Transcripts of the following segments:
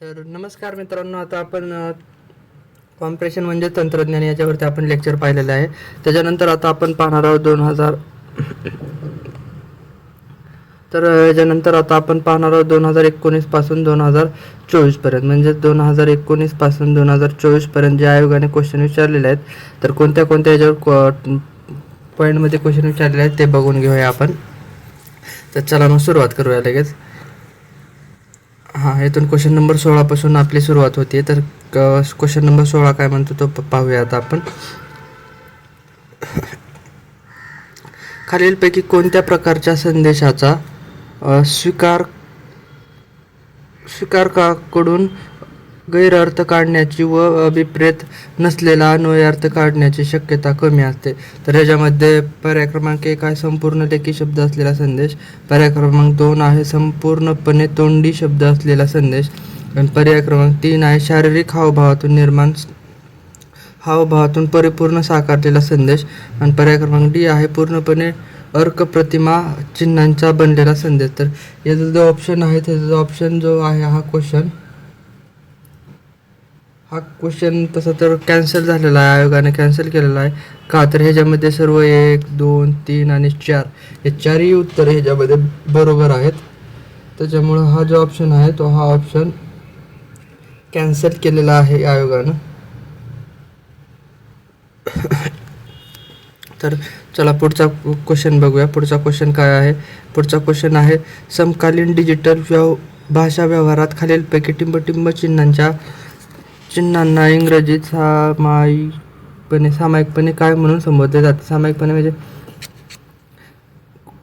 तर नमस्कार मित्रांनो आता आपण कॉम्प्रेशन म्हणजे तंत्रज्ञान याच्यावरती आपण लेक्चर पाहिलेलं आहे. त्याच्यानंतर आता आपण पाहणार आहोत दोन हजार तर याच्यानंतर आता आपण पाहणार आहोत दोन हजार एकोणीसपासून दोन हजार चोवीसपर्यंत म्हणजे दोन हजार एकोणीसपासून दोन हजार चोवीसपर्यंत जे आयोगाने क्वेश्चन विचारलेले आहेत तर कोणत्या कोणत्या याच्यावर पॉईंटमध्ये क्वेश्चन विचारलेले आहेत ते बघून घेऊया आपण. तर चला मग सुरुवात करूया लगेच. हां इथून क्वेश्चन नंबर सोळापासून आपली सुरुवात होते. तर क्वेश्चन नंबर सोळा काय म्हणतो तो प- पाहूया आता आपण. खालीलपैकी कोणत्या प्रकारच्या संदेशाचा स्वीकार स्वीकारकाकडून गैरअर्थ काढण्याची व अभिप्रेत नसलेला अन्वय अर्थ काढण्याची शक्यता कमी असते. तर ह्याच्यामध्ये पर्याय क्रमांक एक आहे संपूर्ण लेखी शब्द असलेला संदेश. पर्याय क्रमांक दोन आहे संपूर्णपणे तोंडी शब्द असलेला संदेश. आणि पर्याय क्रमांक तीन आहे शारीरिक हावभावातून निर्माण हावभावातून परिपूर्ण साकारलेला संदेश. आणि पर्याय क्रमांक डी आहे पूर्णपणे अर्क प्रतिमा चिन्हांचा बनलेला संदेश. तर याचा जो ऑप्शन आहे त्याचा जो ऑप्शन जो आहे हा क्वेश्चन हा क्वेश्चन तसा तर कॅन्सल झालेला आहे. आयोगाने कॅन्सल केलेला आहे. का तर ह्याच्यामध्ये सर्व एक दोन तीन आणि चार. हे चारही उत्तर ह्याच्यामध्ये बरोबर आहेत. त्याच्यामुळं हा जो ऑप्शन आहे तो हा ऑप्शन कॅन्सल केलेला आहे आयोगानं. तर चला पुढचा क्वेश्चन बघूया. पुढचा क्वेश्चन काय आहे? पुढचा क्वेश्चन आहे समकालीन डिजिटल व्यव भाषा व्यवहारात खालीलपैकी टिंबटिंब चिन्हांच्या चिन्हांना इंग्रजीत सामायिकपणे सामायिकपणे काय म्हणून संबोधले जाते? सामायिकपणे म्हणजे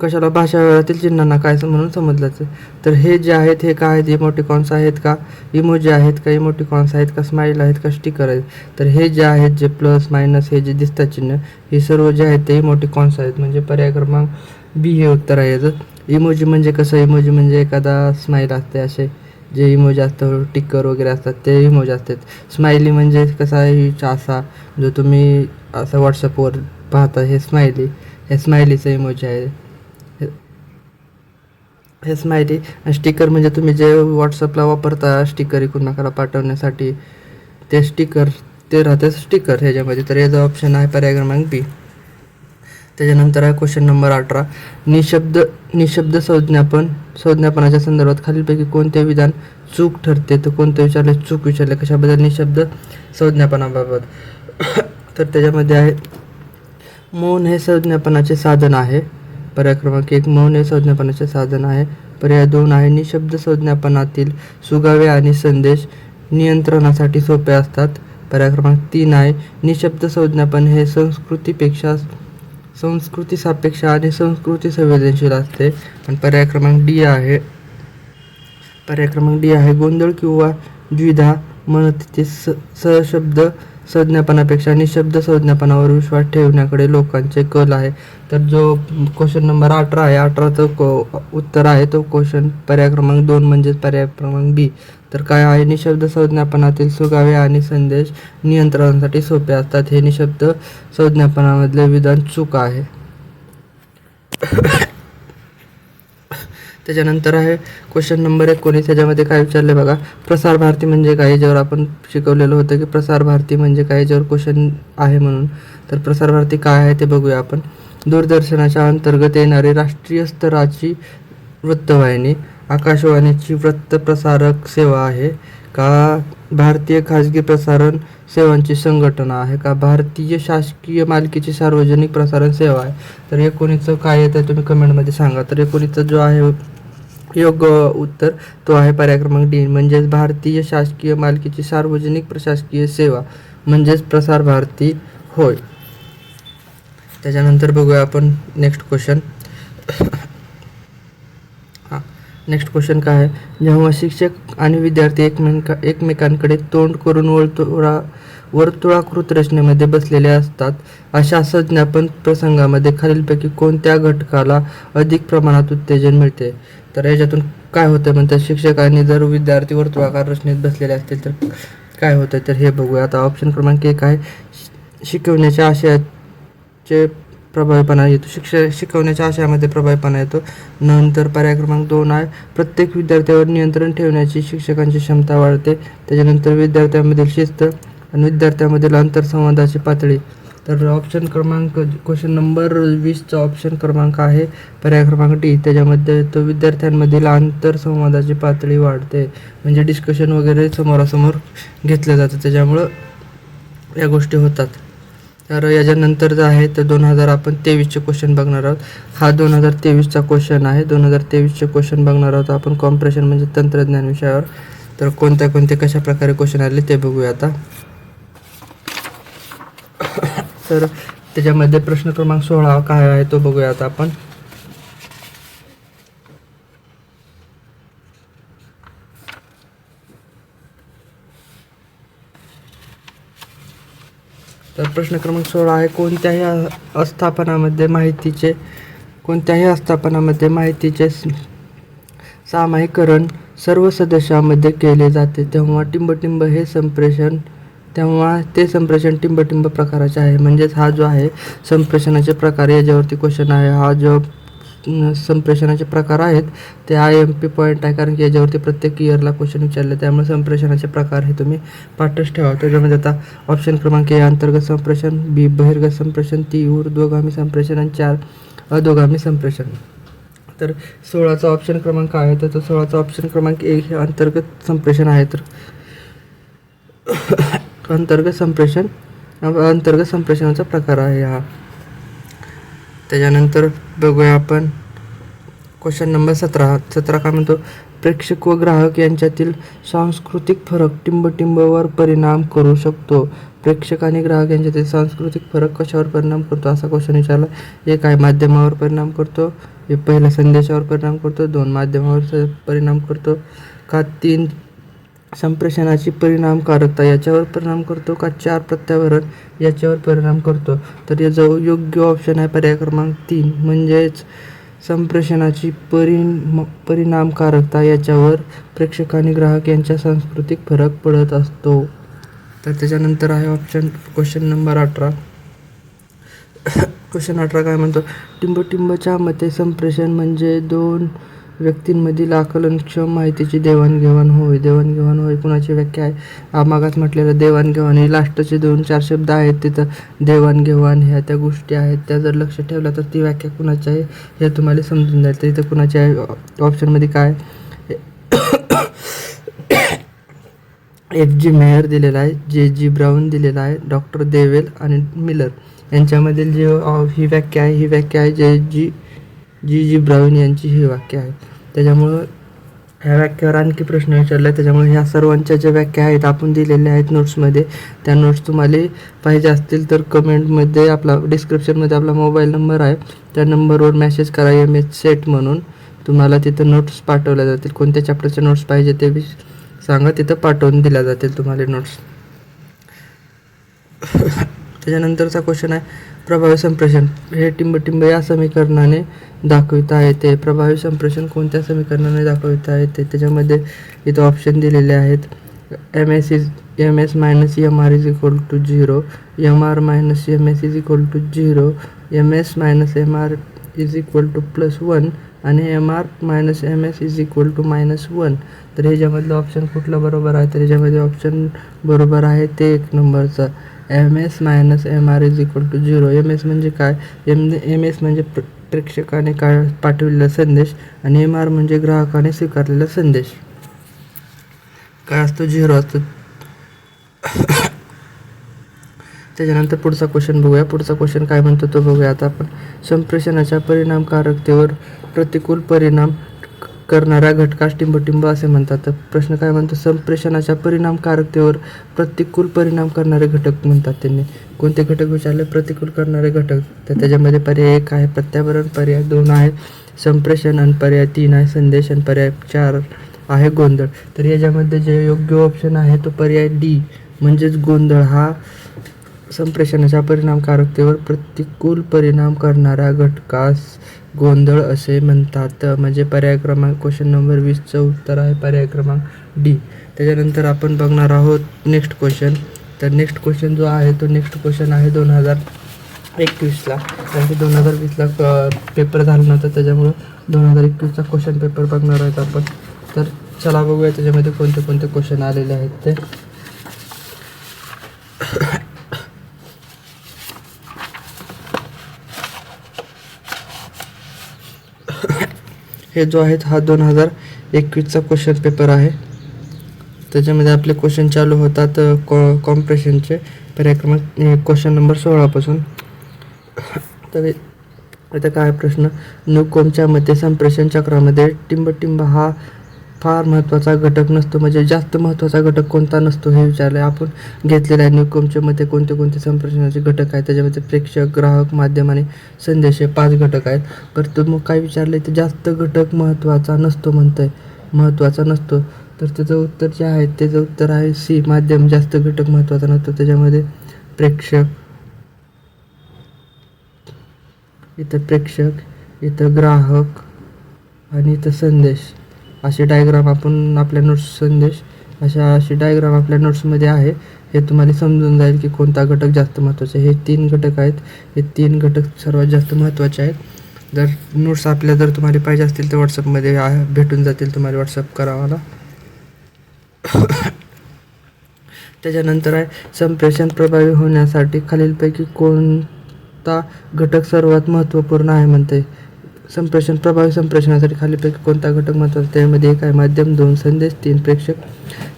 कशाला भाषा वेळातील चिन्हांना काय म्हणून समजलं जाते? तर हे जे आहेत हे काय आहेत? इमोटिकॉन्स आहेत का? इमोजी आहेत का? इमोटिकॉन्स आहेत का? स्माईल आहेत का? स्टिकर आहेत. तर हे जे आहेत जे प्लस मायनस हे जे दिसतात चिन्ह हे सर्व जे आहेत ते इमोटिकॉन्स आहेत. म्हणजे पर्याय क्रमांक बी हे उत्तर आहे याचं. इमोजी म्हणजे कसं? इमोजी म्हणजे एखादा स्माईल असते असे. जे इमोजी असतं टिकर वगैरे असतात ते इमोजी असतात. स्माइली म्हणजे कसा आहे असा जो तुम्ही असं व्हॉट्सअपवर पाहता हे स्माइली हे स्माइलीचं इमोजी आहे. हे- स्माइली आणि स्टिकर म्हणजे तुम्ही जे व्हॉट्सअपला वापरता स्टिकर एकमेकाला पाठवण्यासाठी ते स्टिकर ते राहते स्टिकर ह्याच्यामध्ये. तर याचा ऑप्शन आहे पर्याय क्रमांक बी त्याच्यानंतर आहे क्वेश्चन नंबर अठरा. निशब्द निशब्द संज्ञापन संज्ञापनाच्या संदर्भात खालीलपैकी कोणते विधान चूक ठरते? तर कोणते विचारले? चूक विचारले. कशाबद्दल? निशब्द संज्ञापनाबाबत. तर त्याच्यामध्ये आहे मौन हे संज्ञापनाचे साधन आहे. पर्याय क्रमांक एक मौन हे संज्ञापनाचे साधन आहे. पर्याय दोन आहे निशब्द संज्ञापनातील सुगावे आणि संदेश नियंत्रणासाठी सोपे असतात. पर्याय क्रमांक तीन आहे निशब्द संज्ञापन हे संस्कृतीपेक्षा संस्कृती सापेक्ष आणि संस्कृती संवेदनशील असते. आणि पर्याय क्रमांक डी आहे. पर्याय क्रमांक डी आहे. गोंधळ किंवा द्विधा म्हणते स सहशब्द संज्ञापनापेक्षा निशब्द संज्ञापनावर विश्वास ठेवण्याकडे लोकांचे कल आहे. तर जो क्वेश्चन नंबर अठरा आहे अठराचं को उत्तर आहे तो क्वेश्चन पर्याय क्रमांक दोन म्हणजेच पर्याय क्रमांक बी. तर काय आहे? निशब्द संज्ञापनातील सुगावे आणि संदेश नियंत्रणासाठी सोपे असतात. हे निशब्द संज्ञापनामधले विधान चूक आहे. त्याच्यानंतर आहे क्वेश्चन नंबर एकोणीस. त्याच्यामध्ये काय विचारले बघा? प्रसार भारती म्हणजे काय? याच्यावर आपण शिकवलेलं होतं की प्रसार भारती म्हणजे काय? याच्यावर क्वेश्चन आहे म्हणून. तर प्रसार भारती काय आहे ते बघूया आपण. दूरदर्शनाच्या अंतर्गत येणारी राष्ट्रीय स्तराची वृत्तवाहिनी. आकाशवाणीची वृत्तप्रसारक सेवा आहे का? भारतीय खाजगी प्रसारण सेवांची संघटना आहे का? भारतीय शासकीय मालकीची सार्वजनिक प्रसारण सेवा आहे. तर एकोणीचं काय येतं तुम्ही कमेंटमध्ये सांगा. तर एकोणीसचा जो आहे योग्य उत्तर तो आहे पर्याय क्रमांक डी. म्हणजेच भारतीय शासकीय मालकीची सार्वजनिक प्रशासकीय सेवा म्हणजेच प्रसार भारती होय. त्याच्यानंतर बघूया आपण नेक्स्ट क्वेश्चन नेक्स्ट क्वेश्चन काय आहे? जेव्हा शिक्षक आणि विद्यार्थी एकमेका एकमेकांकडे तोंड करून वर्तुळा वर्तुळाकृत रचनेमध्ये बसलेले असतात अशा संज्ञापन प्रसंगामध्ये खालीलपैकी कोणत्या घटकाला अधिक प्रमाणात उत्तेजन मिळते? तर याच्यातून काय होतं म्हणतात शिक्षकांनी जर विद्यार्थी वर्तुळाकार रचनेत बसलेले असतील तर काय होतं? तर हे बघूया. आता ऑप्शन क्रमांक एक आहे शिकवण्याच्या आशयाचे प्रभावीपणा येतो. शिक्ष शिकवण्याच्या आशयामध्ये प्रभावीपणा येतो. नंतर पर्याय क्रमांक दोन आहे प्रत्येक विद्यार्थ्यावर नियंत्रण ठेवण्याची शिक्षकांची क्षमता वाढते. त्याच्यानंतर विद्यार्थ्यांमधील शिस्त आणि विद्यार्थ्यांमधील आंतरसंवादाची पातळी. तर ऑप्शन क्रमांक क्वेश्चन नंबर वीसचा ऑप्शन क्रमांक आहे पर्याय क्रमांक डी त्याच्यामध्ये तो विद्यार्थ्यांमधील आंतरसंवादाची पातळी वाढते. म्हणजे डिस्कशन वगैरे समोरासमोर घेतलं जातं. त्याच्यामुळं या गोष्टी होतात. तर याच्यानंतर जे आहे तर दोन हजार आपण तेवीसचे क्वेश्चन बघणार आहोत. हा दोन हजार तेवीसचा क्वेश्चन आहे. दोन हजार तेवीसचे क्वेश्चन बघणार आहोत आपण कॉम्प्रेशन म्हणजे तंत्रज्ञान विषयावर. तर कोणत्या कोणते कशा प्रकारे क्वेश्चन आले ते बघूया आता. तर त्याच्यामध्ये प्रश्न क्रमांक सोळा काय आहे तो बघूया आता आपण. तर प्रश्न क्रमांक सोळा आहे कोणत्याही आस्थापनामध्ये माहितीचे कोणत्याही आस्थापनामध्ये माहितीचे सामायिकरण सर्व सदस्यामध्ये केले जाते. तेव्हा टिंबटिंब हे संप्रेषण तेव्हा ते संप्रेषण टिंबटिंब प्रकाराचे आहे. म्हणजेच हा जो आहे संप्रेषणाचे प्रकार याच्यावरती क्वेश्चन आहे. हा जो संप्रेषणाचे प्रकार आहेत. ते आय एम पी पॉईंट आहे कारण की याच्यावरती प्रत्येक इयरला क्वेश्चन विचारले त्यामुळे संप्रेषणाचे प्रकार हे तुम्ही पाठच ठेवा. त्याच्यामध्ये आता ऑप्शन क्रमांक ए अंतर्गत संप्रेषण बी बहिर्गत संप्रेषण ती ऊर्ध्वगामी संप्रेषण आणि चार अधोगामी संप्रेषण. तर सोळाचा ऑप्शन क्रमांक आहे तर तो सोळाचा ऑप्शन क्रमांक एक हे अंतर्गत संप्रेषण आहे. तर अंतर्गत संप्रेषण अंतर्गत संप्रेषणाचा प्रकार आहे हा. त्याच्यानंतर बघूया आपण. क्वेश्चन नंबर सतरा. सतरा काय म्हणतो? प्रेक्षक व ग्राहक यांच्यातील सांस्कृतिक फरक टिंबटिंबवर परिणाम करू शकतो. प्रेक्षक आणि ग्राहक यांच्यातील सांस्कृतिक फरक कशावर परिणाम करतो असा क्वेश्चन विचारला. एक आहे माध्यमावर परिणाम करतो. हे पहिल्या संदेशावर परिणाम करतो. दोन माध्यमावर स- परिणाम करतो. का? तीन संप्रेषणाची परिणामकारकता याच्यावर परिणाम करतो का? चार प्रत्यावरण याच्यावर परिणाम करतो. तर याचं योग्य ऑप्शन आहे पर्याय क्रमांक तीन. म्हणजेच संप्रेषणाची परिण परिणामकारकता याच्यावर प्रेक्षक आणि ग्राहक यांच्या सांस्कृतिक फरक पडत असतो. तर त्याच्यानंतर आहे ऑप्शन क्वेश्चन नंबर अठरा. क्वेश्चन अठरा काय म्हणतो? टिंबटिंबच्या मते संप्रेषण म्हणजे दोन व्यक्तींमधील आकलनक्षम माहितीची देवाणघेवाण होय. देवाणघेवाण होय कुणाची व्याख्या आहे? हा मागास म्हटलेलं देवाणघेवाण हे लास्टचे दोन चार शब्द आहेत. तिथं देवाणघेवाण ह्या त्या गोष्टी आहेत. त्या जर लक्ष ठेवल्या तर ती व्याख्या कुणाची आहे हे तुम्हाला समजून जाईल. तर इथं कुणाची आहे? ऑप्शनमध्ये काय? एफ जी मेयर दिलेला आहे जे जी ब्राऊन दिलेला आहे डॉक्टर देवेल आणि मिलर. यांच्यामधील जे ही व्याख्या आहे ही व्याख्या आहे जे जी जी जी ब्राऊन यांची ही वाक्य आहेत त्याच्यामुळं ह्या व्याख्यावर आणखी प्रश्न विचारला आहे त्याच्यामुळे ह्या सर्वांच्या ज्या व्याख्या आहेत आपण दिलेल्या आहेत नोट्समध्ये त्या नोट्स तुम्हाला पाहिजे असतील तर कमेंटमध्ये आपला डिस्क्रिप्शनमध्ये आपला मोबाईल नंबर आहे. त्या नंबरवर मेसेज करा एम एच सेट म्हणून. तुम्हाला तिथं नोट्स पाठवल्या जातील. कोणत्या चॅप्टरचे नोट्स पाहिजे ते बी सांगा. तिथं पाठवून दिल्या जातील तुम्हाला नोट्स त्याच्यानंतरचा क्वेश्चन आहे प्रभावी संप्रेषण. हे टिंबटिंब या समीकरणाने दाखविता येते प्रभावी संप्रेषण कोणत्या समीकरणाने दाखविता येते त्याच्यामध्ये इथं ऑप्शन दिलेले आहेत. M S is M S minus M R is equal to zero M R minus M S is equal to zero M S minus M R is equal to plus one आणि M R minus M S is equal to minus one तर ह्याच्यामधलं option कुठलं बरोबर आहे? तर ह्याच्यामध्ये option बरोबर आहे ते एक नंबरचा M S minus M R is equal to zero. M S म्हणजे काय? एम एम एस म्हणजे प्रेक्षकाने काय पाठविलेला संदेश आणि एम आर म्हणजे ग्राहकाने स्वीकारलेला संदेश. काय असतो? झिरो असतो. त्याच्यानंतर पुढचा क्वेश्चन बघूया. पुढचा क्वेश्चन काय म्हणतो तो बघूया. आता आपण संप्रेषणाच्या परिणामकारकतेवर प्रतिकूल परिणाम करणाऱ्या घटकास टिंबटिंब असे म्हणतात. तर प्रश्न काय म्हणतो? संप्रेषणाच्या परिणामकारकतेवर प्रतिकूल परिणाम करणारे घटक म्हणतात त्यांनी. कोणते घटक विचारले? प्रतिकूल करणारे घटक. तर त्याच्यामध्ये पर्याय एक आहे प्रत्यावरण पर्याय दोन आहे संप्रेषण आणि पर्याय तीन आहे संदेश आणि पर्याय चार आहे गोंधळ. तर याच्यामध्ये जे योग्य ऑप्शन आहे तो पर्याय डी म्हणजेच गोंधळ. हा संप्रेषणाच्या परिणामकारकतेवर प्रतिकूल परिणाम करणाऱ्या घटकास गोंधळ असे म्हणतात. म्हणजे पर्याय क्रमांक क्वेश्चन नंबर वीसचं उत्तर आहे पर्याय क्रमांक डी. त्याच्यानंतर आपण बघणार आहोत नेक्स्ट क्वेश्चन तर नेक्स्ट क्वेश्चन जो आहे तो नेक्स्ट क्वेश्चन आहे दोन हजार एकवीसला. कारण की दोन हजार वीसला पेपर झाला नव्हता त्याच्यामुळं दोन हजार एकवीसचा क्वेश्चन पेपर बघणार आहोत आपण. तर चला बघूया त्याच्यामध्ये कोणते कोणते क्वेश्चन आलेले आहेत ते. हे जो आहेत हा दोन हजार एकवीसचा क्वेश्चन पेपर आहे. त्याच्यामध्ये आपले क्वेश्चन चालू होतात कॉ कॉम्प्रेशनचे पर्याय क्रमांक क्वेश्चन नंबर सोळापासून. तर आता काय प्रश्न? नुकोमच्या मते संप्रेषण चक्रामध्ये टिंबटिंब हा फार महत्त्वाचा घटक नसतो. म्हणजे जास्त महत्त्वाचा घटक कोणता नसतो हे विचारलं आपण घेतलेलं आहे न्यूकॉमच्या मते कोणते कोणते संप्रेषणाचे घटक आहेत? त्याच्यामध्ये प्रेक्षक ग्राहक माध्यम आणि संदेश हे पाच घटक आहेत. परंतु मग काय विचारले तर जास्त घटक महत्त्वाचा नसतो म्हणतंय. महत्त्वाचा नसतो. तर त्याचं उत्तर जे आहे त्याचं उत्तर आहे सी माध्यम. जास्त घटक महत्त्वाचा नसतो. त्याच्यामध्ये प्रेक्षक इथं प्रेक्षक इथं ग्राहक आणि इथं संदेश. असे डायग्राम आपण आपल्या नोट्स संदेश अशा अशी डायग्राम आपल्या नोट्समध्ये आहे. हे तुम्हाला समजून जाईल की कोणता घटक जास्त महत्त्वाचा आहे. हे तीन घटक आहेत. हे तीन घटक सर्वात जास्त महत्त्वाचे आहेत. जर नोट्स आपल्या जर तुम्हाला पाहिजे असतील तर व्हॉट्सअपमध्ये भेटून जातील तुम्हाला व्हॉट्सअप करावाला. त्याच्यानंतर आहे संप्रेषण प्रभावी होण्यासाठी खालीलपैकी कोणता घटक सर्वात महत्त्वपूर्ण आहे म्हणते? संप्रेषण प्रभावी संप्रेषणासाठी खालीपैकी कोणता घटक महत्त्वाचा? त्यामध्ये एक आहे माध्यम दोन संदेश तीन प्रेक्षक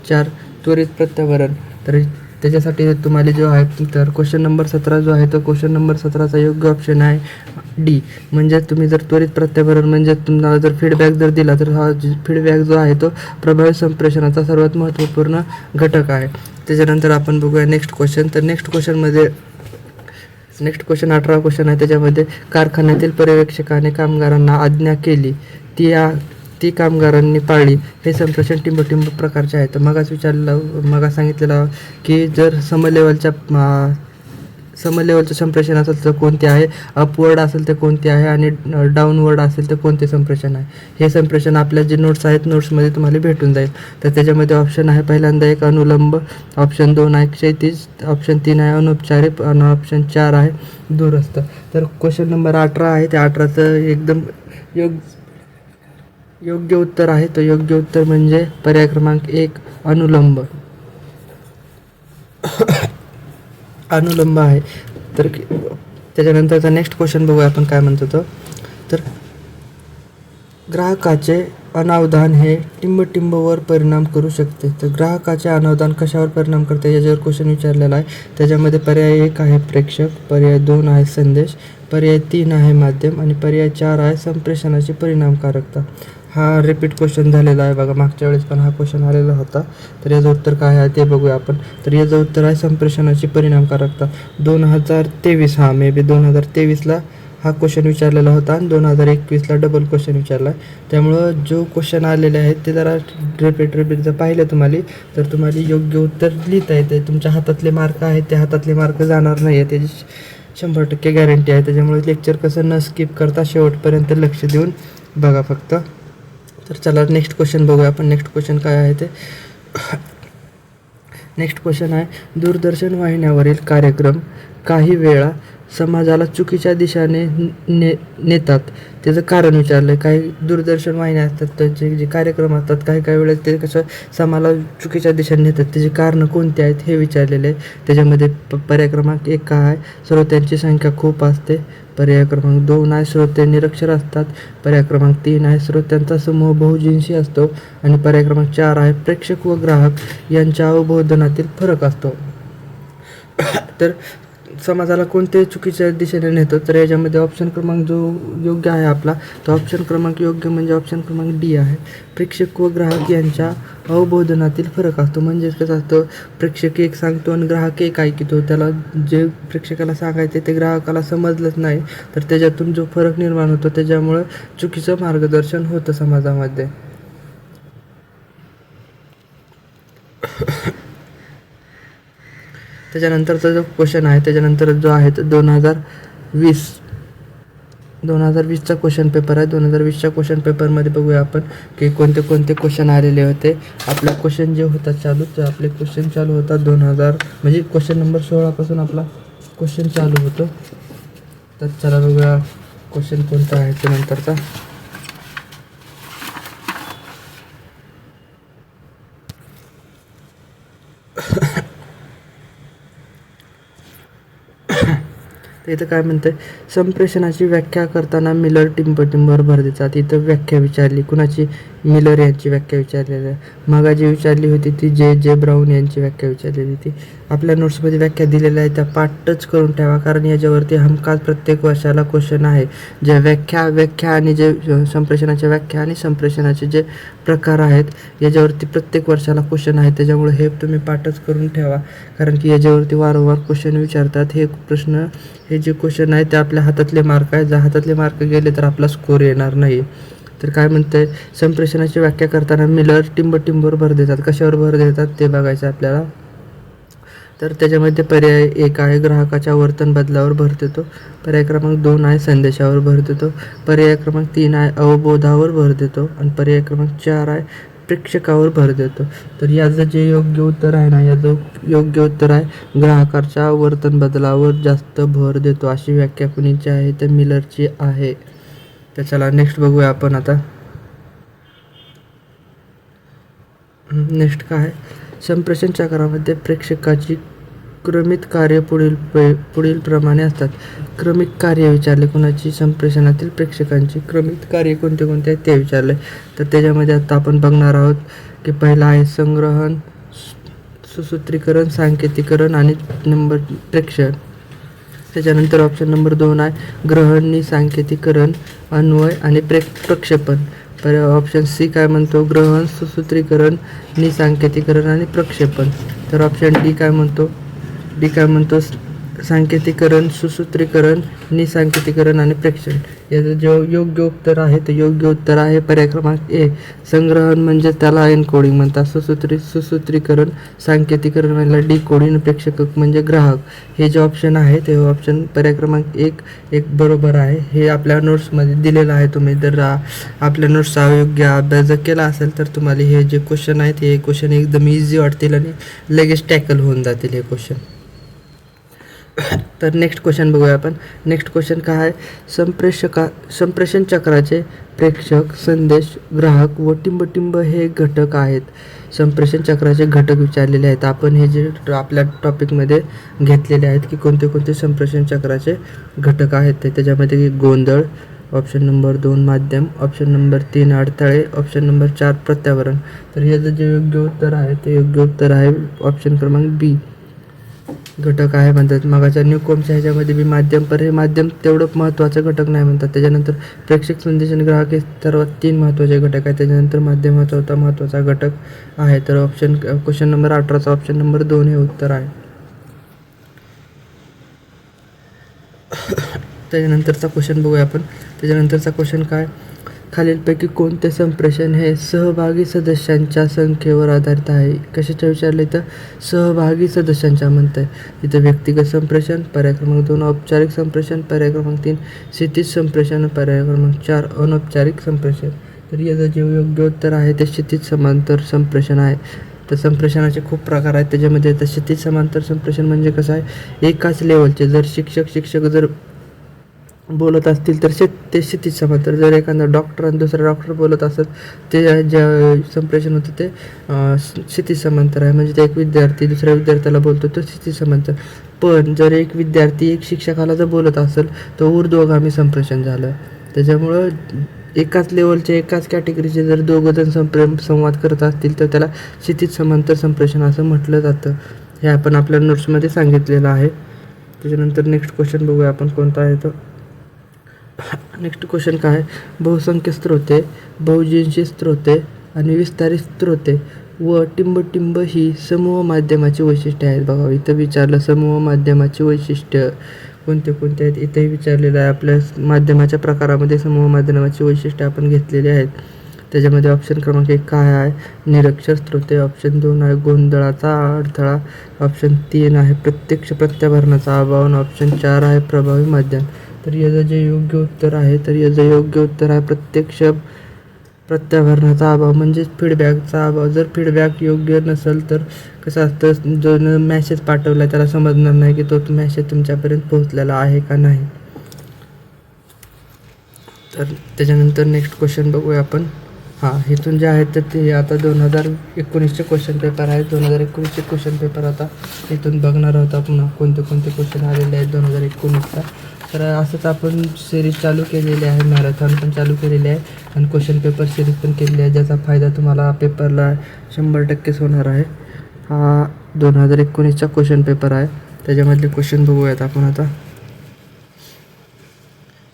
चार त्वरित प्रत्यावरण. तर त्याच्यासाठी तुम्हाला जो आहे तर क्वेश्चन नंबर सतरा जो आहे तो क्वेश्चन नंबर सतराचा योग्य ऑप्शन आहे डी म्हणजे तुम्ही जर त्वरित प्रत्यावरण म्हणजे तुम्हाला जर फीडबॅक जर दिला तर हा फीडबॅक जो आहे तो प्रभावी संप्रेषणाचा सर्वात महत्त्वपूर्ण घटक आहे. त्याच्यानंतर आपण बघूया नेक्स्ट क्वेश्चन तर नेक्स्ट क्वेश्चनमध्ये नेक्स्ट क्वेश्चन अठरा क्वेश्चन आहे. त्याच्यामध्ये कारखान्यातील पर्यवेक्षकाने कामगारांना आज्ञा केली. ती आ ती कामगारांनी पाळली. हे संप्रेषण टिंबटिंब प्रकारचे आहे. तर मगाच विचारलं मगा सांगितलेलं की जर सम लेवलच्या समलेवलचं संप्रेषण असेल तर कोणते आहे? अपवर्ड असेल तर कोणते आहे? आणि डाऊनवर्ड असेल तर कोणते संप्रेषण आहे? हे संप्रेषण आपल्या जे नोट्स आहेत नोट्समध्ये तुम्हाला भेटून जाईल. तर त्याच्यामध्ये ऑप्शन आहे पहिल्यांदा एक अनुलंब ऑप्शन दोन आहे क्षैतिज ऑप्शन तीन आहे अनौपचारिक आणि ऑप्शन चार आहे दूरस्थ. तर क्वेश्चन नंबर अठरा आहे. त्या अठराचं एकदम योग योग्य उत्तर आहे. तर योग्य उत्तर म्हणजे पर्याय क्रमांक एक अनुलंब. अनुलंब आहे. तर त्याच्यानंतरचा नेक्स्ट क्वेश्चन बघूया आपण काय म्हणतो तो. तर ग्राहकाचे अनावधान हे टिंबटिंबवर परिणाम करू शकते. तर ग्राहकाचे अनावधान कशावर परिणाम करते याच्यावर क्वेश्चन विचारलेला आहे. त्याच्यामध्ये पर्याय एक आहे प्रेक्षक पर्याय दोन आहे संदेश पर्याय तीन आहे माध्यम आणि पर्याय चार आहे संप्रेषणाची परिणामकारकता. हा रिपीट क्वेश्चन झालेला आहे बघा. मागच्या वेळेस पण हा क्वेश्चन आलेला होता. तर याचं उत्तर काय आहे ते बघूया आपण. तर याचं उत्तर आहे संप्रेषणाची परिणामकारकता. दोन हजार तेवीस हा मे बी दोन हजार तेवीसला हा क्वेश्चन विचारलेला होता आणि दोन हजार एकवीसला डबल क्वेश्चन विचारला. आहे त्यामुळं जो क्वेश्चन आलेले आहेत ते जरा रिपीट रिपीट जर पाहिलं तुम्हाला तर तुम्हाला योग्य उत्तर लिहिता येते. तुमच्या हातातले मार्क आहेत ते हातातले मार्क जाणार नाही आहे त्याची शंभर टक्के गॅरंटी आहे. त्याच्यामुळे लेक्चर कसं न स्किप करता शेवटपर्यंत लक्ष देऊन बघा फक्त. तर चला नेक्स्ट क्वेश्चन बघूया आपण. नेक्स्ट क्वेश्चन काय आहे ते? नेक्स्ट क्वेश्चन आहे दूरदर्शन वाहिन्यावरील कार्यक्रम काही वेळा समाजाला चुकीच्या दिशाने ने नेतात. त्याचं कारण विचारलं आहे काही दूरदर्शन वाहिन्या असतात त्याचे जे कार्यक्रम असतात काही काही वेळेस ते कसं समाजाला चुकीच्या दिशेने नेतात. त्याची कारणं कोणती आहेत हे विचारलेले आहे त्याच्यामध्ये प पर्याय क्रमांक एक काय आहे. श्रोत्यांची संख्या खूप असते. पर्याय क्रमांक दोन आहे. श्रोते निरक्षर असतात. पर्याय क्रमांक तीन आहे. श्रोत्यांचा समूह बहुजिंशी असतो. आणि पर्याय क्रमांक चार आहे. प्रेक्षक व ग्राहक यांच्या अवबोधनातील फरक असतो. तर समाजाला कोणत्याही चुकीच्या दिशेने नेतो तर याच्यामध्ये ऑप्शन क्रमांक जो योग्य आहे आपला तो ऑप्शन क्रमांक योग्य म्हणजे ऑप्शन क्रमांक डी आहे. प्रेक्षक व ग्राहक यांच्या अवबोधनातील फरक असतो. म्हणजेच कसं असतं प्रेक्षक एक सांगतो आणि ग्राहक एक ऐकतो. त्याला जे प्रेक्षकाला सांगायचे ते ग्राहकाला समजलंच नाही तर त्याच्यातून जो फरक निर्माण होतो त्याच्यामुळं चुकीचं मार्गदर्शन होतं समाजामध्ये. त्याच्यानंतरचा जो क्वेश्चन आहे त्याच्यानंतर जो आहे तो दोन हजार वीस. दोन हजार वीसचा क्वेश्चन पेपर आहे. दोन हजार वीसच्या क्वेश्चन पेपरमध्ये बघूया आपण की कोणते कोणते क्वेश्चन आलेले होते. आपला क्वेश्चन जे होता चालू तर आपले क्वेश्चन चालू होता दोन हजार म्हणजे क्वेश्चन नंबर सोळापासून आपला क्वेश्चन चालू होतो. तर चला बघूया क्वेश्चन कोणता आहे त्यानंतरचा नंतरचा तर इथं काय म्हणतंय संप्रेषणाची व्याख्या करताना मिलर टिंबटिंबवर भर देतात. इथं व्याख्या विचारली कुणाची मिलर यांची व्याख्या विचारलेली. आहे मागा जी विचारली होती ती जे. जे. ब्राऊन यांची व्याख्या विचारलेली होती. आपल्या नोट्समध्ये व्याख्या दिलेल्या आहे त्या पाठच करून ठेवा कारण याच्यावरती हमखास प्रत्येक वर्षाला क्वेश्चन आहे. जे व्याख्या व्याख्या आणि जे संप्रेषणाच्या व्याख्या आणि संप्रेषणाचे जे प्रकार आहेत याच्यावरती प्रत्येक वर्षाला क्वेश्चन आहे. त्याच्यामुळे हे तुम्ही पाठच करून ठेवा कारण की याच्यावरती वारंवार क्वेश्चन विचारतात. हे प्रश्न हे जे क्वेश्चन आहे ते आपल्या हातातले मार्क आहेत. जर हातातले मार्क गेले तर आपला स्कोर येणार नाही. तर काय म्हणतंय? संप्रेषणाची व्याख्या करताना मिलर टिंब टिंबर भर देतात. कशावर भर देतात? ते बघायचं आपल्याला. तर त्याच्यामध्ये पर्याय एक आहे. ग्राहकाच्या वर्तन बदलावर भर देतो. पर्याय क्रमांक दोन आहे. संदेशावर भर देतो. पर्याय क्रमांक तीन आहे. अवबोधावर भर देतो. आणि पर्याय क्रमांक चार आहे. प्रेक्षकावर भर देतो. तर याचं जे योग्य उत्तर आहे ना याचं योग्य उत्तर आहे ग्राहकाच्या वर्तन बदलावर जास्त भर देतो अशी व्याख्या कुणीची आहे? तर मिलरची आहे. तर चला नेक्स्ट बघूया आपण आता. नेक्स्ट काय? संप्रेषण चक्रामध्ये प्रेक्षकाची क्रमित कार्य पुढील पुढील प्रमाणे असतात. क्रमित कार्य विचारले कोणाची? संप्रेषणातील प्रेक्षकांची क्रमित कार्य कोणते कोणते आहेत ते विचारले. तर त्याच्यामध्ये आता आपण बघणार आहोत की पहिला आहे संग्रहण सुसूत्रीकरण सांकेतिकरण आणि नंबर प्रेक्षण. त्याच्यानंतर ऑप्शन नंबर दोन आहे ग्रहण सांकेतिकरण अन्वय आणि प्रे प्रक्षेपण. पर ऑप्शन सी काय म्हणतो? ग्रहण सुसूत्रीकरण निसांकेतिकरण आणि प्रक्षेपण. तर ऑप्शन डी काय म्हणतो? डी काय म्हणतो? सांकेतिकरण सुसूत्रीकरण निसांकेतिकरण आणि प्रेक्षण. याचं जो योग्य उत्तर आहे तर योग्य उत्तर आहे पर्याय क्रमांक ए. संग्रहण म्हणजे त्याला एनकोडिंग म्हणतात. सुसूत्री सुसूत्रीकरण सांकेतिकरण म्हणजे डी कोडिंग प्रेक्षक म्हणजे ग्राहक. हे जे ऑप्शन आहे ते ऑप्शन पर्याय क्रमांक एक एक बरोबर आहे. हे आपल्या नोट्समध्ये दिलेलं आहे. तुम्ही जर आपल्या नोट्सचा योग्य अभ्यास जर केला असेल तर तुम्हाला हे जे क्वेश्चन आहेत हे क्वेश्चन एकदम इझी वाटतील आणि लगेच टॅकल होऊन जातील हे क्वेश्चन तर नेक्स्ट क्वेश्चन बघूया आपण. नेक्स्ट क्वेश्चन काय आहे? संप्रेषका संप्रेषण चक्राचे प्रेक्षक संदेश ग्राहक व टिंबटिंब हे घटक आहेत. संप्रेषण चक्राचे घटक विचारलेले आहेत. आपण हे जे आपल्या टॉपिकमध्ये घेतलेले आहेत की कोणते कोणते संप्रेषण चक्राचे घटक आहेत ते. त्याच्यामध्ये गोंधळ ऑप्शन नंबर दोन माध्यम ऑप्शन नंबर तीन अडथळे ऑप्शन नंबर चार प्रत्यावरण. तर ह्याचं जे योग्य उत्तर आहे ते योग्य उत्तर आहे ऑप्शन क्रमांक बी घटक आहे म्हणतात. मगाच्या न्यूकॉमच्या ह्याच्यामध्ये बी माध्यम पर हे माध्यम तेवढं महत्त्वाचं घटक नाही म्हणतात. त्याच्यानंतर प्रेक्षक संदेश आणि ग्राहक हे सर्वात तीन महत्त्वाचे घटक आहेत. त्याच्यानंतर माध्यम हा चौथा महत्त्वाचा घटक आहे. तर ऑप्शन क्वेश्चन नंबर अठराचा ऑप्शन नंबर दोन हे उत्तर आहे. त्याच्यानंतरचा क्वेश्चन बघूया आपण. त्याच्यानंतरचा क्वेश्चन काय? खालीलपैकी कोणते संप्रेषण हे सहभागी सदस्यांच्या संख्येवर आधारित आहे? कशाच्या विचारले तर? सहभागी सदस्यांच्या म्हणत आहे इथं व्यक्तिगत संप्रेषण पर्याय क्रमांक दोन औपचारिक संप्रेषण पर्याय क्रमांक तीन क्षितिज संप्रेषण पर्याय क्रमांक चार अनौपचारिक संप्रेषण. तर याचं जे योग्य उत्तर आहे ते क्षितिज समांतर संप्रेषण आहे. तर संप्रेषणाचे खूप प्रकार आहेत. त्याच्यामध्ये तर क्षितिज समांतर संप्रेषण म्हणजे कसं आहे? एकाच लेवलचे जर शिक्षक शिक्षक जर बोलत असतील तर शेत ते क्षितिज समांतर जर एखादा डॉक्टर आणि दुसरा डॉक्टर बोलत असत ते जे संप्रेषण होतं ते क्षितिज समांतर आहे. म्हणजे ते एक विद्यार्थी दुसऱ्या विद्यार्थ्याला बोलतो तो क्षितिज समांतर. पण जर एक विद्यार्थी एक शिक्षकाला जर बोलत असेल तर ऊर्ध्वगामी संप्रेषण झालं. त्याच्यामुळं एकाच लेवलचे एकाच कॅटेगरीचे जर दोघं जण संप्रे संवाद करत असतील तर त्याला क्षितिज समांतर संप्रेषण असं म्हटलं जातं. हे आपण आपल्या नोट्समध्ये सांगितलेलं आहे. त्याच्यानंतर नेक्स्ट क्वेश्चन बघूया आपण कोणता आहे तो. नेक्स्ट क्वेश्चन काय बहुसंख्य स्त्रोते बहुजींशी स्त्रोते आणि विस्तारित स्त्रोते. व टिंबटिंब ही समूह माध्यमाची वैशिष्ट्ये आहेत बघा. इथं विचारलं समूह माध्यमाची वैशिष्ट्य. कोणते कोणते आहेत? इथंही विचारलेलं आहे. आपल्या माध्यमाच्या प्रकारामध्ये समूह माध्यमाची वैशिष्ट्य आपण घेतलेली आहेत. त्याच्यामध्ये ऑप्शन क्रमांक एक काय आहे? निरक्षर स्त्रोते ऑप्शन दोन आहे गोंधळाचा अडथळा ऑप्शन तीन आहे प्रत्यक्ष प्रत्याभरणाचा अभाव ऑप्शन चार आहे प्रभावी माध्यम. तर याचं जे योग्य उत्तर आहे तर याचं योग्य उत्तर आहे प्रत्यक्ष प्रत्याभरणाचा अभाव म्हणजेच फीडबॅकचा अभाव. जर फीडबॅक योग्य नसेल तर कसं असतं जो मॅसेज पाठवला त्याला समजणार नाही की तो मॅसेज तुमच्यापर्यंत पोहोचलेला आहे का नाही. तर त्याच्यानंतर नेक्स्ट क्वेश्चन बघूया आपण. हां इथून जे आहेत तर ते आता दोन हजार एकोणीसचे क्वेश्चन पेपर आहेत. दोन हजार एकोणीसचे क्वेश्चन पेपर आता इथून बघणार आहोत आपण. कोणते कोणते क्वेश्चन आलेले आहेत दोन हजार एकोणीसचा तर असंच आपण सिरीज चालू केलेली आहे मॅरेथॉन पण चालू केलेली आहे आणि क्वेश्चन पेपर सिरीज पण केलेली आहे ज्याचा फायदा तुम्हाला पेपरला शंभर टक्केच होणार आहे. हा दोन हजार एकोणीसचा क्वेश्चन पेपर आहे. त्याच्यामधले क्वेश्चन बघूयात आपण आता.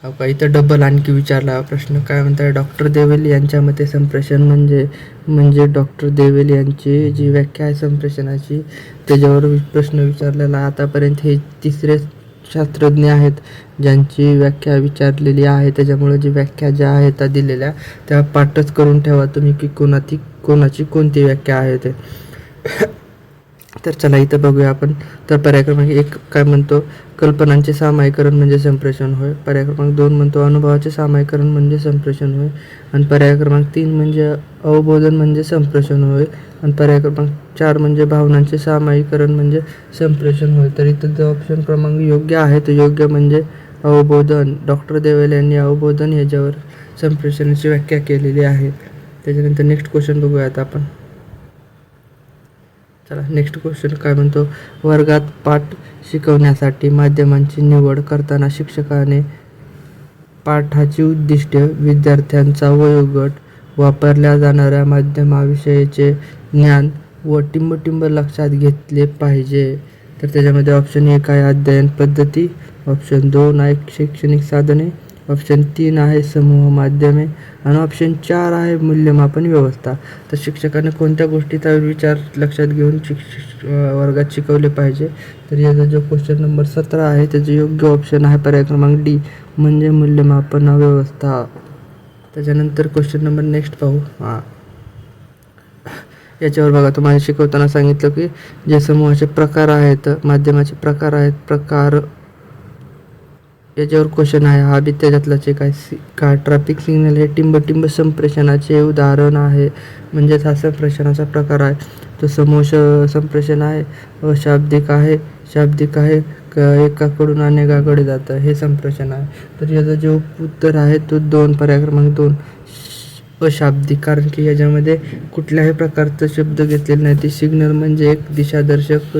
अहो का इथं डबल आणखी विचारला. प्रश्न काय म्हणतात डॉक्टर देवेल यांच्या मते संप्रेषण म्हणजे म्हणजे डॉक्टर देवेल यांची जी व्याख्या आहे संप्रेषणाची त्याच्यावर प्रश्न विचारलेला. आतापर्यंत हे तिसरे शास्त्रज्ञ आहेत ज्यांची व्याख्या विचारलेली आहे त्याच्यामुळे जी व्याख्या ज्या आहेत त्या दिलेल्या त्या पाठच करून ठेवा तुम्ही की कोणाची कोणाची कोणती व्याख्या आहे ते. तर चला इथं बघूया आपण. तर पर्याय क्रमांक एक काय म्हणतो? कल्पनांचे सामायिकरण म्हणजे संप्रेषण होय. पर्याय क्रमांक दोन म्हणतो अनुभवाचे सामायिकरण म्हणजे संप्रेषण होय. आणि पर्याय क्रमांक तीन म्हणजे अवबोधन म्हणजे संप्रेषण होय. आणि पर्याय क्रमांक चार म्हणजे भावनांचे सामायिकरण म्हणजे संप्रेषण होय. तर इथं जो ऑप्शन क्रमांक योग्य आहे तो योग्य म्हणजे अवबोधन. डॉक्टर देवेल यांनी अवबोधन याच्यावर संप्रेषणाची व्याख्या केलेली आहे. त्याच्यानंतर नेक्स्ट क्वेश्चन बघूयात आपण. चला नेक्स्ट क्वेश्चन काय म्हणतो? वर्गात पाठ शिकवण्यासाठी माध्यमांची निवड करताना शिक्षकाने पाठाची उद्दिष्टे विद्यार्थ्यांचा वयोगट वापरल्या जाणाऱ्या माध्यमाविषयीचे ज्ञान व टिंबटिंब लक्षात घेतले पाहिजे. तर त्याच्यामध्ये ऑप्शन एक आहे अध्ययन पद्धती. ऑप्शन दोन आहे शैक्षणिक साधने. ऑप्शन तीन आहे समूह माध्यमे आणि ऑप्शन चार आहे मूल्यमापन व्यवस्था. तर शिक्षकाने कोणत्या गोष्टीचा विचार लक्षात घेऊन शिक्ष वर्गात शिकवले पाहिजे? तर याचा जो क्वेश्चन नंबर सतरा आहे त्याचं योग्य ऑप्शन आहे पर्याय क्रमांक डी म्हणजे मूल्यमापन व्यवस्था. त्याच्यानंतर क्वेश्चन नंबर नेक्स्ट पाहू. हां. याच्यावर बघा तुम्हाला शिकवताना सांगितलं की जे समूहाचे प्रकार आहेत माध्यमाचे प्रकार आहेत प्रकार याच्यावर क्वेश्चन आहे. हा बी त्याच्यातलाच एक आहे. का ट्रॅफिक सिग्नल हे टिंबटिंब संप्रेषणाचे उदाहरण आहे. म्हणजेच हा संप्रेषणाचा प्रकार आहे. तो समोश संप्रेषण आहे. अशाब्दिक आहे. शाब्दिक आहे. क एकाकडून अनेकाकडे जातं. हे संप्रेषण आहे. तर याचं जे उत्तर आहे तो दोन पर्याय क्रमांक दोन. अशाब्दिक. कारण की याच्यामध्ये कुठल्याही प्रकारचं शब्द घेतलेला नाही. ते सिग्नल म्हणजे एक दिशादर्शक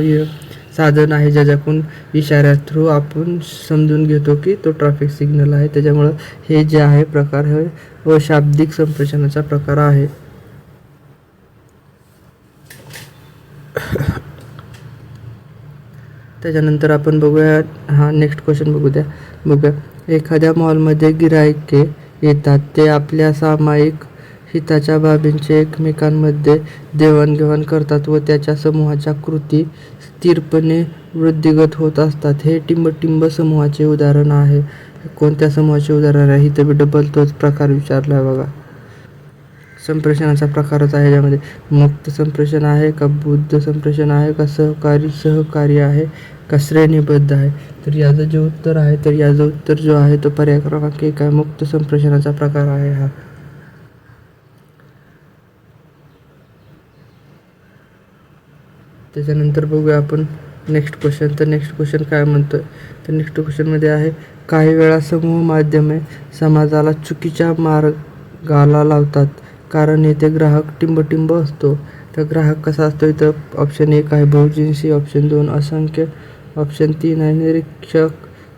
साधन आहे ज्याच्याकडून इशाऱ्या थ्रू आपण समजून घेतो की तो ट्रॅफिक सिग्नल आहे. त्याच्यामुळं हे जे आहे प्रकार हे व शाब्दिक संप्रेषणाचा प्रकार आहे. त्याच्यानंतर आपण बघूया हा नेक्स्ट क्वेश्चन बघू द्या. बघूया. एखाद्या मॉलमध्ये गिरायके येतात. ते आपल्या सामायिक हिताच्या बाबींचे एकमेकांमध्ये देवाणघेवाण करतात व त्याच्या समूहाच्या कृती स्थिरपणे वृद्धिगत होत असतात. हे टिंबटिंब समूहाचे उदाहरण आहे. कोणत्या समूहाचे उदाहरण आहे? इथं बी डबल तोच प्रकार विचारला आहे बघा. संप्रेषणाचा प्रकारच आहे यामध्ये. मुक्त संप्रेषण आहे का बुद्ध संप्रेषण आहे का सहकारी सहकारी आहे का श्रेणीबद्ध आहे? तर याचं जे उत्तर आहे तर याचं उत्तर जो आहे तो पर्याय क्रमांक एक आहे. मुक्त संप्रेषणाचा प्रकार आहे हा. त्याच्यानंतर बघूया आपण नेक्स्ट क्वेश्चन तर नेक्स्ट क्वेश्चन काय म्हणतोय? तर नेक्स्ट क्वेश्चनमध्ये आहे काही वेळा समूह माध्यमे समाजाला चुकीच्या मार्गाला लावतात. कारण येथे ग्राहक टिंबटिंब असतो. तर ग्राहक कसा असतो? इथं ऑप्शन एक आहे बहुजिन्सी ऑप्शन दोन असंख्य. ऑप्शन तीन आहे निरीक्षक.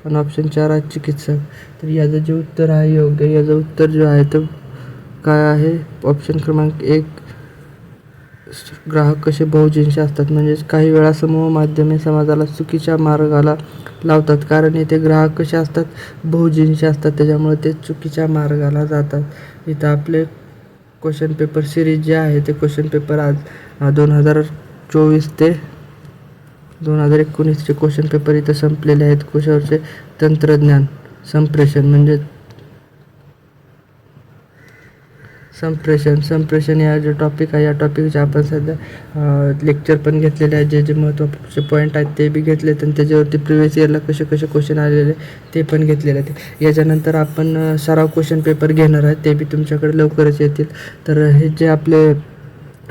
आणि ऑप्शन चार आहे चिकित्सक. तर याचं जे उत्तर आहे योग्य. याचं उत्तर जो आहे तो काय आहे? ऑप्शन क्रमांक एक. ग्राहक कसे बहुजींचे असतात? म्हणजेच काही वेळा समूह माध्यमे समाजाला चुकीच्या मार्गाला लावतात. कारण इथे ग्राहक कसे असतात? बहुजिन्सी असतात. त्याच्यामुळे ते चुकीच्या मार्गाला जातात. इथं आपले क्वेश्चन पेपर सिरीज जे आहे ते क्वेश्चन पेपर आज दोन हजार चोवीस ते दोन हजार एकोणीसचे क्वेश्चन पेपर इथं संपलेले आहेत. कशावरचे तंत्रज्ञान संप्रेषण. म्हणजे संप्रेषण. संप्रेषण या जो टॉपिक आहे या टॉपिकचे आपण सध्या लेक्चर पण घेतलेले आहे जे जे महत्त्वाचे पॉईंट आहेत ते बी घेतलेत आणि त्याच्यावरती प्रिव्हियस इयरला कसे कसे क्वेश्चन आलेले ते पण घेतलेले आहेत. याच्यानंतर आपण सराव क्वेश्चन पेपर घेणार आहेत ते बी तुमच्याकडे लवकरच येतील. तर हे जे आपले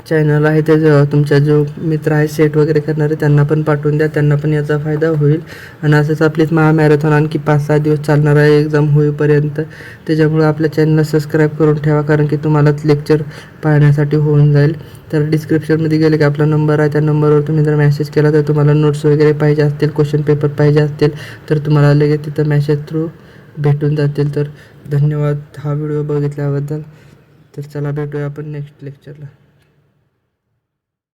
चॅनल आहे ते जो तुमच्या जो मित्र आहे सेट वगैरे करणारे त्यांना पण पाठवून द्या. त्यांना पण याचा फायदा होईल. आणि असंच आपलीच महामॅरेथॉन आणखी पाच सहा दिवस चालणार आहे एक्झाम होईपर्यंत. त्याच्यामुळे आपल्या चॅनलला सबस्क्राईब करून ठेवा कारण की तुम्हालाच लेक्चर पाहण्यासाठी होऊन जाईल. तर डिस्क्रिप्शनमध्ये गेले की आपला नंबर आहे त्या नंबरवर तुम्ही जर मेसेज केला तर तुम्हाला नोट्स वगैरे पाहिजे असतील क्वेश्चन पेपर पाहिजे असतील तर तुम्हाला लगेच तिथं मेसेज थ्रू भेटून जातील. तर धन्यवाद हा व्हिडिओ बघितल्याबद्दल. तर चला भेटूया आपण नेक्स्ट लेक्चरला